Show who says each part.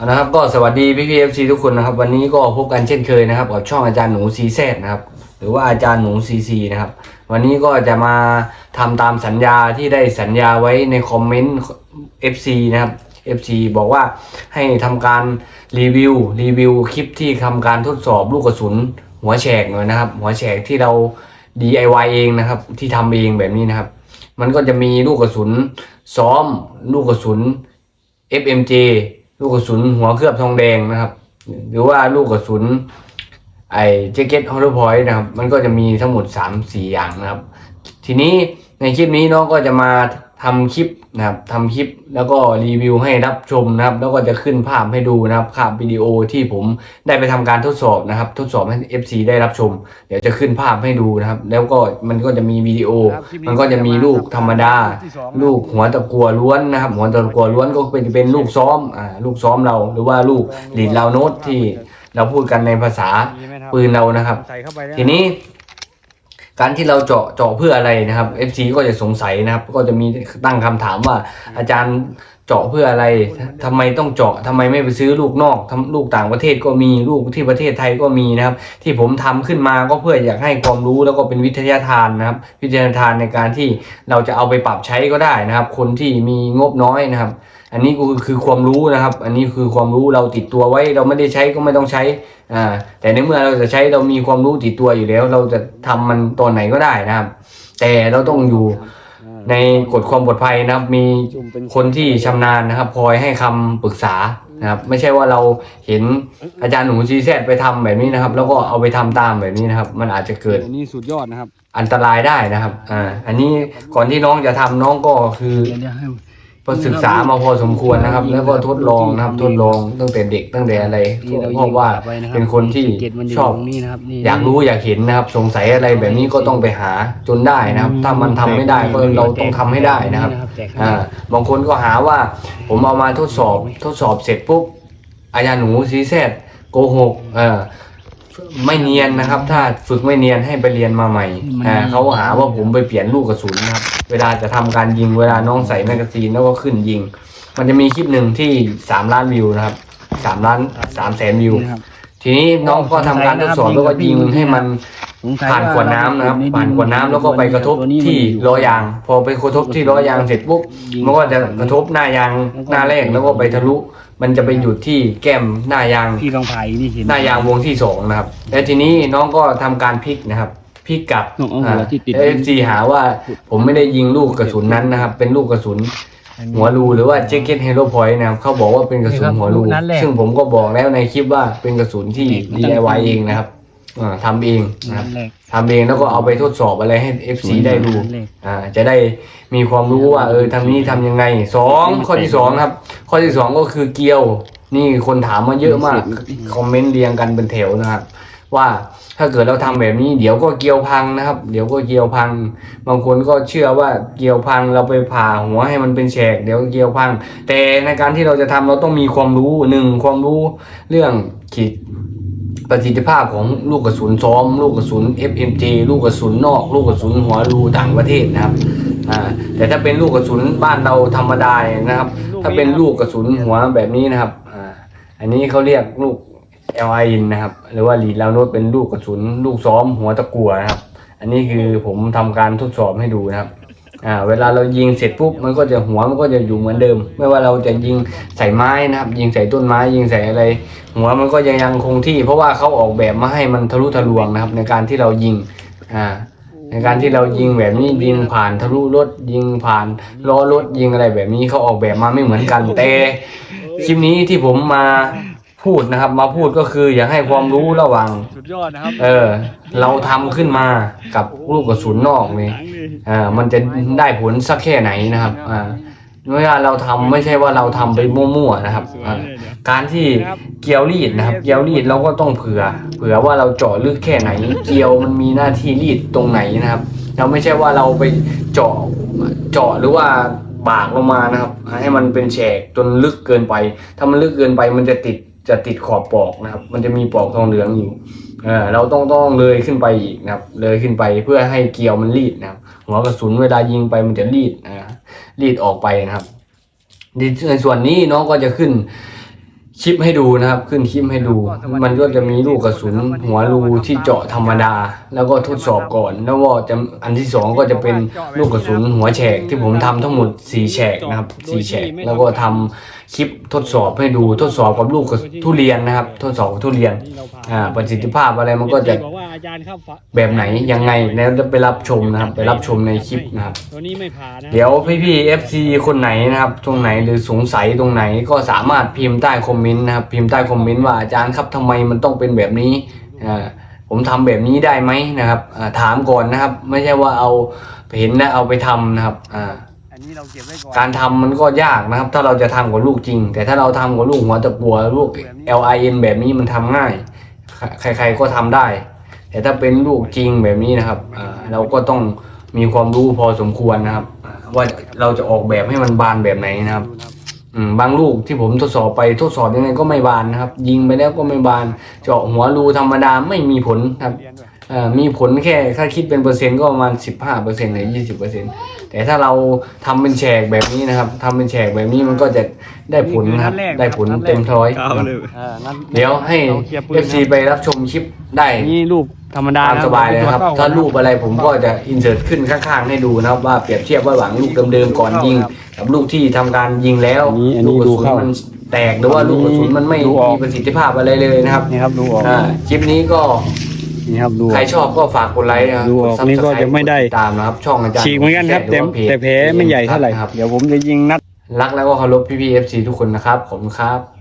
Speaker 1: อานะครับก็สวัสดีพี่พีเอฟซีทุกคนนะครับ วันนี้ก็พบกันเช่นเคยนะครับกับช่องอาจารย์หนูซีแซดนะครับ หรือว่าอาจารย์หนูซีซีนะครับ วันนี้ก็จะมาทำตามสัญญาที่ได้สัญญาไว้ในคอมเมนต์ FC นะครับ FC บอกว่าให้ทำการรีวิวรีวิวคลิปที่ทำการทดสอบลูกกระสุน หัวแฉกหน่อยนะครับ หัวแฉกที่เรา DIY เองนะครับ ที่ทำเองแบบนี้นะครับ มันก็จะมีลูกกระสุนซ้อม ลูกกระสุน FMJ ลูกกระสุนหัวเคลือบทองแดงนะครับ หรือว่าลูกกระสุนไอ้แจ็คเก็ตฮอลล์พอยต์นะครับ มันก็จะมีทั้งหมด3 4อย่างนะครับ ทีนี้ในคลิปนี้น้องก็จะมา ทำคลิปนะครับทำคลิปแล้วก็รีวิวให้รับชมนะครับ แล้วก็จะขึ้นภาพให้ดูนะครับภาพวิดีโอที่ผมได้ไปทำการทดสอบนะครับ ทดสอบให้ FC ได้รับชม เดี๋ยวจะขึ้นภาพให้ดูนะครับ แล้วก็มันก็จะมีวิดีโอ มันก็จะมีลูกธรรมดา ลูกหัวตะกัวล้วนนะครับ หัวตะกัวล้วนก็เป็นเป็นลูกซ้อมอ่าลูกซ้อมเรา หรือว่าลูกหลีดลาวโน้ตที่เราพูดกันในภาษาปืนเรานะครับ
Speaker 2: ใส่เข้าไปแล้ว
Speaker 1: ทีนี้ การที่เราเจาะเจาะเพื่ออะไรนะครับ FC ก็จะสงสัยนะครับ ก็จะมีตั้งคำถามว่า อาจารย์เจาะเพื่ออะไรทำไมต้องเจาะทำไมไม่ไปซื้อลูกนอกทำลูกต่างประเทศก็มีลูกที่ประเทศไทยก็มีนะครับ ที่ผมทำขึ้นมาก็เพื่ออยากให้ความรู้แล้วก็เป็นวิทยาทานนะครับ วิทยาทานในการที่เราจะเอาไปปรับใช้ก็ได้นะครับ คนที่มีงบน้อยนะครับ อันนี้ก็คือคือความรู้นะครับ อันนี้คือความรู้เราติดตัวไว้เราไม่ได้ใช้ก็ไม่ต้องใช้อ่าแต่ในเมื่อเราจะใช้เรามีความรู้ติดตัวอยู่แล้ว เราจะทำมันตอนไหนก็ได้นะครับ แต่เราต้องอยู่ในกฎความปลอดภัยนะครับ มีคนที่ชำนาญนะครับคอยให้คำปรึกษานะครับ ไม่ใช่ว่าเราเห็นอาจารย์หนูซีแซดไปทำแบบนี้นะครับ แล้วก็เอาไปทำตามแบบนี้นะครับ มันอาจจะเกิด
Speaker 2: อันนี้สุดยอดนะครับ
Speaker 1: อันตรายได้นะครับอ่าอันนี้ก่อนที่น้องจะทำน้องก็คือ
Speaker 2: เดี๋ยวเดี๋ยวให้
Speaker 1: ก็ศึกษามาพอสมควรนะครับ แล้วก็ทดลองนะครับทดลองตั้งแต่เด็กตั้งแต่อะไร
Speaker 2: ที่เรา
Speaker 1: เพราะว่า
Speaker 2: ยิงกลับไนะรับ
Speaker 1: เป็นคนที่
Speaker 2: เกตมันยู่
Speaker 1: ชอบ
Speaker 2: ตรงนี้นะครับนี่
Speaker 1: อยากรู้อยากเห็นนะครับ สงสัยอะไรแบบนี้ก็ต้องไปหาจนได้นะครับ ถ้ามันทำไม่ได้ก็เราต้องทำให้ได้นะครับ
Speaker 2: แตกข้าง
Speaker 1: อ่าบางคนก็หาว่าผมเอามาทดสอบทดสอบเสร็จปุ๊บอาจารย์หนูซีแซดโกหกเออ ไม่เนียนนะครับ ถ้าฝึกไม่เนียนให้ไปเรียนมาใหม่อ่าเขาหาว่าผมไปเปลี่ยนลูกกระสุนนะครับ เวลาจะทำการยิงเวลาน้องใส่แมกกาซีนแล้วก็ขึ้นยิง มันจะมีคลิปหนึ่งที่สามล้านวิวนะครับสามล้านสามแสนวิว
Speaker 2: นี่นะครับ
Speaker 1: ทีนี้น้องก็ทำการทดสอบแล้วก็ยิงให้มัน
Speaker 2: สงสัย
Speaker 1: ผ่านขวดน้ำนะครับ
Speaker 2: ว่า
Speaker 1: ผ่านขวดน้ำแล้วก็ไปกระทบที่ล้อยาง พอไปกระทบที่ล้อยางเสร็จปุ๊บมันก็จะกระทบหน้ายางหน้าแรกแล้วก็ไปทะลุ มันจะไปหยุดที่แก้มหน้ายาง
Speaker 2: พี่ลองถ่ายนี่เห็น
Speaker 1: หน้ายางวงที่สองนะครับแล้วทีนี้น้องก็ทำการพลิกนะครับพลิกกลับ
Speaker 2: เอาเอาหัวที่ติด
Speaker 1: เอฟซีหาว่าผมไม่ได้ยิงลูกกระสุนนั้นนะครับ เป็นลูกกระสุน หัวรูหรือว่าแจ็คเก็ตเฮโร่พอยต์นะครับเขาบอกว่าเป็นกระสุนหัวรู
Speaker 2: นั่นแหละ
Speaker 1: ซึ่งผมก็บอกแล้วในคลิปว่าเป็นกระสุนที่ DIY เองนะครับอ่าทำเองนะครับ
Speaker 2: นั่นแหละ
Speaker 1: ทำเองแล้วก็เอาไปทดสอบอะไรให้ FC ได้ดู
Speaker 2: นั่นแหละ
Speaker 1: อ่า จะได้มีความรู้ว่า เออทำนี้ทำยังไงสองข้อที่สองครับ ข้อที่สองก็คือเกลียว นี่คนถามมาเยอะมากคอมเมนต์เรียงกันเป็นแถวนะครับว่าถ้าเกิดเราทำแบบนี้เดี๋ยวก็เกลียวพังนะครับ เดี๋ยวก็เกลียวพัง บางคนก็เชื่อว่าเกลียวพังเราไปผ่าหัวให้มันเป็นแฉกเดี๋ยวเกลียวพัง แต่ในการที่เราจะทำเราต้องมีความรู้หนึ่งความรู้เรื่องขีดประสิทธิภาพของลูกกระสุนซ้อม ลูกกระสุน FMJ ลูกกระสุนนอก ลูกกระสุนหัวรูต่างประเทศนะครับอ่าแต่ถ้าเป็นลูกกระสุนบ้านเราธรรมดาเนี่ยนะครับ ถ้าเป็นลูกกระสุนหัวแบบนี้นะครับ อ่า อันนี้เขาเรียกลูก LI นนะครับ หรือว่าลีดแล้วโน้ตเป็นลูกกระสุน ลูกซ้อมหัวตะกัวนะครับ อันนี้คือผมทำการทดสอบให้ดูนะครับ อ่า เวลาเรายิงเสร็จปุ๊บมันก็จะหัวมันก็จะอยู่เหมือนเดิม ไม่ว่าเราจะยิงใส่ไม้นะครับ ยิงใส่ต้นไม้ ยิงใส่อะไร หัวมันก็ยังยังคงที่ เพราะว่าเขาออกแบบมาให้มันทะลุทะลวงนะครับ ในการที่เรายิง อ่า ในการที่เรายิงแบบนี้ยิงผ่านทะลุรถยิงผ่านล้อรถยิงอะไรแบบนี้เขาออกแบบมาไม่เหมือนกันแต่คลิปนี้ที่ผมมาพูดนะครับ มาพูดก็คืออยากให้ความรู้ระหว่าง
Speaker 2: สุดยอดนะครับ
Speaker 1: เออ เราทำขึ้นมากับลูกกระสุนนอกนี่อ่ามันจะได้ผลสักแค่ไหนนะครับอ่า เวลาเราทำไม่ใช่ว่าเราทำไปมั่วๆนะครับอ่าการที่เกลียวรีดนะครับ เกลียวรีดเราก็ต้องเผื่อ เผื่อว่าเราเจาะลึกแค่ไหน เกลียวมันมีหน้าที่รีดตรงไหนนะครับ เราไม่ใช่ว่าเราไปเจาะเจาะหรือว่าบากลงมานะครับ ให้มันเป็นแฉกจนลึกเกินไป ถ้ามันลึกเกินไปมันจะติดจะติดขอบปอกนะครับ มันจะมีปอกทองเหลืองอยู่เออเราต้องต้องเลยขึ้นไปอีกนะครับ เลยขึ้นไปเพื่อให้เกลียวมันรีดนะครับหัวกระสุนเวลายิงไปมันจะรีดนะรีดออกไปนะครับในส่วนนี้น้องก็จะขึ้น คลิปให้ดูนะครับ ขึ้นคลิปให้ดู มันก็จะมีลูกกระสุนหัวรูที่เจาะธรรมดา แล้วก็ทดสอบก่อนแล้วก็จะอันที่สองก็จะเป็นลูกกระสุนหัวแฉกที่ผมทำทั้งหมดสี่แฉกนะครับสี่แฉกแล้วก็ทำคลิปทดสอบให้ดูทดสอบกับลูกกระทุเรียนนะครับ ทดสอบกับทุเรียน
Speaker 2: ที่เราผ่าน
Speaker 1: อ่าประสิทธิภาพอะไรมันก็จะ
Speaker 2: บอกว่าอาจารย์ครับฝา
Speaker 1: แบบไหนยังไงแล้วจะไปรับชมนะครับ ไปรับชมในคลิปนะครับ
Speaker 2: ตัวนี้ไม่ผ่านนะ
Speaker 1: เดี๋ยวพี่พี่เอฟซีคนไหนนะครับ ตรงไหนหรือสงสัยตรงไหนก็สามารถพิมพ์ใต้คอมเมนต์นะครับพิมพ์ใต้คอมเมนต์ว่าอาจารย์ครับทำไมมันต้องเป็นแบบนี้อ่าผมทำแบบนี้ได้ไหมนะครับอ่าถามก่อนนะครับ ไม่ใช่ว่าเอาเห็นแล้วเอาไปทำนะครับอ่า
Speaker 2: อันนี้เราเก็บไว้ก่อน
Speaker 1: การทำมันก็ยากนะครับ ถ้าเราจะทำกับลูกจริง แต่ถ้าเราทำกับลูกหัวตะปัวลูก L I N แบบนี้มันทำง่าย ใครๆก็ทำได้ แต่ถ้าเป็นลูกจริงแบบนี้นะครับอ่าเราก็ต้องมีความรู้พอสมควรนะครับอ่าว่าเราจะออกแบบให้มันบานแบบไหนนะครับ
Speaker 2: ดูนะครั
Speaker 1: บางลูกที่ผมทดสอบไปทดสอบยังไงก็ไม่บานนะครับ ยิงไปแล้วก็ไม่บาน เจาะหัวรูธรรมดาไม่มีผลครับ
Speaker 2: เรียนด้วย
Speaker 1: เอ่อมีผลแค่ถ้าคิดเป็นเปอร์เซ็นต์ก็ประมาณสิบห้าเปอร์เซ็นต์หรือยี่สิบเปอร์เซ็นต์แต่ถ้าเราทำเป็นแฉกแบบนี้นะครับทำเป็นแฉกแบบนี้มันก็จะได้ผลนะครับ ได้ผลเต็มท้อย
Speaker 2: เอาเลยเอองั้น
Speaker 1: เดี๋ยวให้
Speaker 2: ราคลียร์ปืน
Speaker 1: FC ไปรับชมคลิปได้
Speaker 2: นี่รูปธรรมดา
Speaker 1: ตาม
Speaker 2: นะ
Speaker 1: สบายเลยนะครับ
Speaker 2: ตัว
Speaker 1: ถ้ารูปอะไรผมก็จะอินเสิร์ตขึ้นข้างๆ ให้ดูนะครับ ว่าเปรียบเทียบว่าหลังลูกเดิมๆก่อนยิง กับลูกที่ทำการยิงแล้ว
Speaker 2: อันนี้อันนี้
Speaker 1: ลูกกระสุน
Speaker 2: ดูเข้ามั
Speaker 1: มันแตกหรือว่าลูกกระสุนมันไม่
Speaker 2: ดูออก
Speaker 1: มีประสิทธิภาพอะไรเลยนะครับ
Speaker 2: นี่ครับดูออก
Speaker 1: อ่าคลิปนี้ก็
Speaker 2: นี่ครับดูออก
Speaker 1: ใครชอบก็ฝากกดไลค์นะครับ
Speaker 2: ดูออก
Speaker 1: กด
Speaker 2: นี่ก็
Speaker 1: Subscribe
Speaker 2: ยังไม่ได้
Speaker 1: กติตามนะครับ ช่องอาจารย์
Speaker 2: ฉีกเหมือนกันครับ
Speaker 1: ห
Speaker 2: แต่
Speaker 1: อว่าพจ
Speaker 2: แต่แผลไม่ใหญ่เท่าไหร่
Speaker 1: ครับ
Speaker 2: เดี๋ยวผมจะยิงนัด
Speaker 1: รักแล้วก็เคารพพี่ๆ FC ทุกคนนะครับขอบคุณครับ